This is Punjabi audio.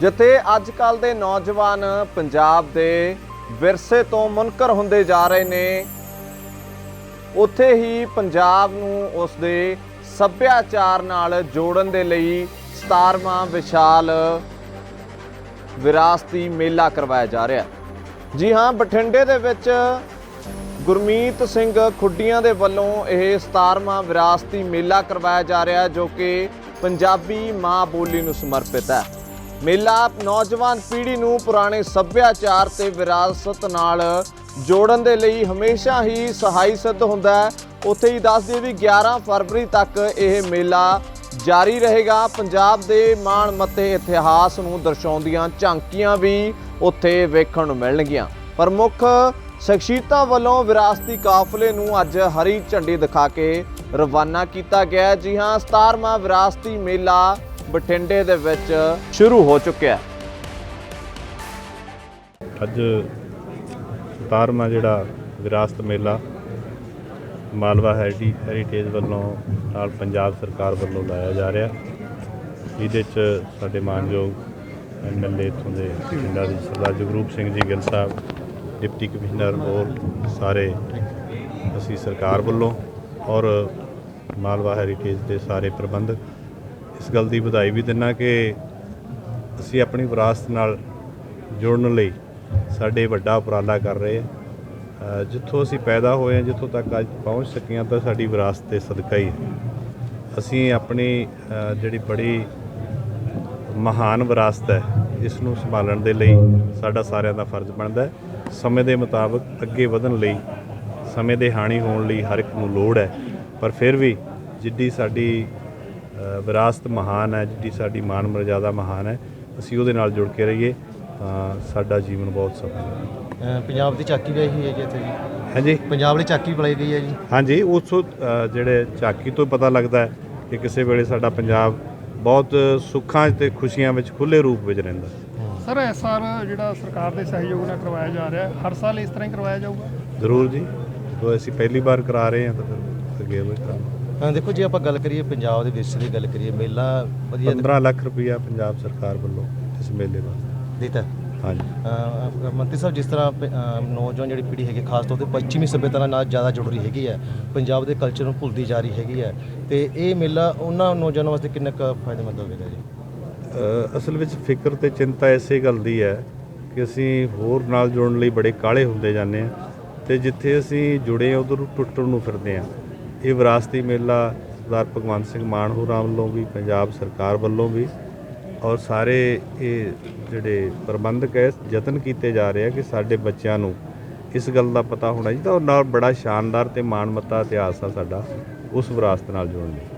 ਜਿੱਥੇ ਅੱਜ ਕੱਲ ਦੇ ਨੌਜਵਾਨ ਪੰਜਾਬ ਦੇ ਵਿਰਸੇ ਤੋਂ ਮੁਨਕਰ ਹੁੰਦੇ ਜਾ ਰਹੇ ਨੇ, ਉੱਥੇ ਹੀ ਪੰਜਾਬ ਨੂੰ ਉਸ ਦੇ ਸੱਭਿਆਚਾਰ ਨਾਲ ਜੋੜਨ ਦੇ ਲਈ 17ਵਾਂ ਵਿਸ਼ਾਲ ਵਿਰਾਸਤੀ ਮੇਲਾ ਕਰਵਾਇਆ ਜਾ ਰਿਹਾ ਜੀ ਹਾਂ, ਬਠਿੰਡੇ ਦੇ ਵਿੱਚ ਗੁਰਮੀਤ ਸਿੰਘ ਖੁੱਡੀਆਂ ਦੇ ਵੱਲੋਂ ਇਹ 17ਵਾਂ ਵਿਰਾਸਤੀ ਮੇਲਾ ਕਰਵਾਇਆ ਜਾ ਰਿਹਾ ਜੋ ਕਿ ਪੰਜਾਬੀ ਮਾਂ ਬੋਲੀ ਨੂੰ ਸਮਰਪਿਤ ਹੈ। ਮੇਲਾ ਨੌਜਵਾਨ ਪੀੜ੍ਹੀ ਨੂੰ ਪੁਰਾਣੇ ਸੱਭਿਆਚਾਰ ਤੇ ਵਿਰਾਸਤ ਨਾਲ ਜੋੜਨ ਦੇ ਲਈ ਹਮੇਸ਼ਾ ਹੀ ਸਹਾਈ ਸਿੱਧ ਹੁੰਦਾ ਹੈ। ਉੱਥੇ ਹੀ ਦੱਸ ਦਈਏ ਵੀ 11 ਫਰਵਰੀ ਤੱਕ ਇਹ ਮੇਲਾ ਜਾਰੀ ਰਹੇਗਾ। ਪੰਜਾਬ ਦੇ ਮਾਣ ਮੱਤੇ ਇਤਿਹਾਸ ਨੂੰ ਦਰਸਾਉਂਦੀਆਂ ਝਾਂਕੀਆਂ ਵੀ ਉੱਥੇ ਵੇਖਣ ਨੂੰ ਮਿਲਣਗੀਆਂ। ਪ੍ਰਮੁੱਖ ਸ਼ਖਸੀਅਤਾਂ ਵੱਲੋਂ ਵਿਰਾਸਤੀ ਕਾਫਲੇ ਨੂੰ ਅੱਜ ਹਰੀ ਝੰਡੀ ਦਿਖਾ ਕੇ ਰਵਾਨਾ ਕੀਤਾ ਗਿਆ ਜੀ ਹਾਂ 17ਵਾਂ ਵਿਰਾਸਤੀ ਮੇਲਾ ਬਠਿੰਡੇ ਦੇ ਵਿੱਚ ਸ਼ੁਰੂ ਹੋ ਚੁੱਕਿਆ ਹੈ। ਅੱਜ 17ਵਾਂ ਜਿਹੜਾ ਵਿਰਾਸਤ ਮੇਲਾ, ਮਾਲਵਾ ਹੈਰੀ ਹੈਰੀਟੇਜ ਵੱਲੋਂ ਨਾਲ ਪੰਜਾਬ ਸਰਕਾਰ ਵੱਲੋਂ ਲਾਇਆ ਜਾ ਰਿਹਾ। ਇਹਦੇ 'ਚ ਸਾਡੇ ਮਾਨਯੋਗ ਐਮਐਲਏ ਇੱਥੋਂ ਦੇ ਪਿੰਡਾਂ ਦੇ ਸਰਦਾਰ ਜਗਰੂਪ ਸਿੰਘ ਜੀ ਗਿੱਲ ਸਾਹਿਬ, ਡਿਪਟੀ ਕਮਿਸ਼ਨਰ ਹੋਰ ਸਾਰੇ ਅਸੀਂ ਸਰਕਾਰ ਵੱਲੋਂ ਔਰ ਮਾਲਵਾ ਹੈਰੀਟੇਜ ਦੇ ਸਾਰੇ ਪ੍ਰਬੰਧਕ ਇਸ ਗੱਲ ਦੀ ਵਧਾਈ ਵੀ ਦਿੰਨਾ ਕਿ ਅਸੀਂ ਆਪਣੀ ਵਿਰਾਸਤ ਨਾਲ ਜੁੜਨ ਲਈ ਸਾਡੇ ਵੱਡਾ ਉਪਰਾਲਾ ਕਰ ਰਹੇ ਆ ਜਿੱਥੋਂ ਅਸੀਂ ਪੈਦਾ ਹੋਏ ਹਾਂ, ਜਿੱਥੋਂ ਤੱਕ ਅੱਜ ਪਹੁੰਚ ਸਕੇ ਹਾਂ, ਤਾਂ ਸਾਡੀ ਵਿਰਾਸਤ ਦੇ ਸਦਕਾ ਹੀ ਹੈ। ਅਸੀਂ ਆਪਣੀ ਜਿਹੜੀ ਬੜੀ ਮਹਾਨ ਵਿਰਾਸਤ ਹੈ, ਇਸ ਨੂੰ ਸੰਭਾਲਣ ਦੇ ਲਈ ਸਾਡਾ ਸਾਰਿਆਂ ਦਾ ਫਰਜ਼ ਬਣਦਾ ਹੈ। ਸਮੇਂ ਦੇ ਮੁਤਾਬਕ ਅੱਗੇ ਵਧਣ ਲਈ, ਸਮੇਂ ਦੇ ਹਾਣੀ ਹੋਣ ਲਈ ਹਰ ਇੱਕ ਨੂੰ ਲੋੜ ਹੈ। ਪਰ ਫਿਰ ਵੀ ਜਿੱਡੀ ਸਾਡੀ ਵਿਰਾਸਤ ਮਹਾਨ ਹੈ ਜਿੱਡੀ ਸਾਡੀ ਮਾਨ ਮਰਜ਼ਾਦਾ ਮਹਾਨ ਹੈ। ਅਸੀਂ ਉਹਦੇ ਨਾਲ ਜੁੜ ਕੇ ਰਹੀਏ ਤਾਂ ਸਾਡਾ ਜੀਵਨ ਬਹੁਤ ਸਫਲ ਹੈ। ਪੰਜਾਬ ਦੀ ਚਾਕੀ ਵੀ ਇਹੀ ਹੈ ਜੀ ਇੱਥੇ ਜੀ। ਹਾਂਜੀ? ਪੰਜਾਬ ਲਈ ਚਾਕੀ ਬੁਲਾਈ ਗਈ ਹੈ ਜੀ। ਹਾਂਜੀ ਉਸ ਅ, ਜਿਹੜੇ ਝਾਕੀ ਤੋਂ ਪਤਾ ਲੱਗਦਾ ਹੈ ਕਿ ਕਿਸੇ ਵੇਲੇ ਸਾਡਾ ਪੰਜਾਬ ਬਹੁਤ ਸੁੱਖਾਂ ਤੇ ਖੁਸ਼ੀਆਂ ਵਿੱਚ ਖੁੱਲੇ ਰੂਪ ਵਿੱਚ ਰਹਿੰਦਾ ਸਰ ਇਸ ਸਾਲ ਜਿਹੜਾ ਸਰਕਾਰ ਦੇ ਸਹਿਯੋਗ ਨਾਲ ਕਰਵਾਇਆ ਜਾ ਰਿਹਾ ਹੈ ਹਰ ਸਾਲ ਇਸ ਤਰ੍ਹਾਂ ਹੀ ਕਰਵਾਇਆ ਜਾਊਗਾ? ਜ਼ਰੂਰ ਜੀ। ਜਦੋਂ ਅਸੀਂ ਪਹਿਲੀ ਵਾਰ ਕਰਾ ਰਹੇ ਹਾਂ ਤਾਂ ਫਿਰ ਅੱਗੇ ਵੀ ਕਰਾਂਗੇ ਹਾਂ ਦੇਖੋ ਜੇ ਆਪਾਂ ਗੱਲ ਕਰੀਏ ਪੰਜਾਬ ਦੇ ਵਿਰਸੇ ਦੀ ਗੱਲ ਕਰੀਏ ਮੇਲਾ ਵਧੀਆ 15 ਲੱਖ ਰੁਪਈਆ ਪੰਜਾਬ ਸਰਕਾਰ ਵੱਲੋਂ ਇਸ ਮੇਲੇ ਵਾਸਤੇ। ਦਿੱਤਾ। ਹਾਂਜੀ। ਅ, ਮੰਤਰੀ ਸਾਹਿਬ ਜਿਸ ਤਰ੍ਹਾਂ ਪ- ਨੌਜਵਾਨ ਜਿਹੜੀ ਪੀੜ੍ਹੀ ਹੈਗੀ ਖਾਸ ਤੌਰ ਤੇ ਪੱਛਮੀ ਸੱਭਿਅਤਾ ਨਾਲ ਜ਼ਿਆਦਾ ਜੁੜ ਰਹੀ ਹੈਗੀ ਹੈ ਪੰਜਾਬ ਦੇ ਕਲਚਰ ਨੂੰ ਭੁੱਲਦੀ ਜਾ ਰਹੀ ਹੈਗੀ ਹੈ ਤੇ ਇਹ ਮੇਲਾ ਉਹਨਾਂ ਨੌਜਵਾਨਾਂ ਵਾਸਤੇ ਕਿੰਨਾ ਕੁ ਫਾਇਦੇਮੰਦ ਹੋਵੇਗਾ ਜੀ? ਅ, ਅਸਲ ਵਿੱਚ ਫਿਕਰ ਤੇ ਚਿੰਤਾ ਇਸੇ ਗੱਲ ਦੀ ਹੈ ਕਿ ਅਸੀਂ ਹੋਰ ਨਾਲ ਜੁੜਨ ਲਈ ਬੜੇ ਕਾਲੇ ਹੁੰਦੇ ਜਾਂਦੇ ਹਾਂ ਤੇ ਜਿੱਥੇ ਅਸੀਂ ਜੁੜੇ ਉਧਰ ਟੁੱਟਣ ਨੂੰ ਫਿਰਦੇ ਹਾਂ। ਇਹ ਵਿਰਾਸਤੀ ਮੇਲਾ ਸਰਦਾਰ ਭਗਵੰਤ ਸਿੰਘ ਮਾਨ ਹੋਰਾਂ ਵੱਲੋਂ ਵੀ, ਪੰਜਾਬ ਸਰਕਾਰ ਵੱਲੋਂ ਵੀ ਔਰ ਸਾਰੇ ਇਹ ਜਿਹੜੇ ਪ੍ਰਬੰਧਕ ਹੈ, ਯਤਨ ਕੀਤੇ ਜਾ ਰਹੇ ਆ ਕਿ ਸਾਡੇ ਬੱਚਿਆਂ ਨੂੰ ਇਸ ਗੱਲ ਦਾ ਪਤਾ ਹੋਣਾ ਚਾਹੀਦਾ ਔਰ ਨਾਲ ਬੜਾ ਸ਼ਾਨਦਾਰ ਤੇ ਮਾਣਮੱਤਾ ਇਤਿਹਾਸ ਆ ਸਾਡਾ, ਉਸ ਵਿਰਾਸਤ ਨਾਲ ਜੁੜਨ ਲਈ।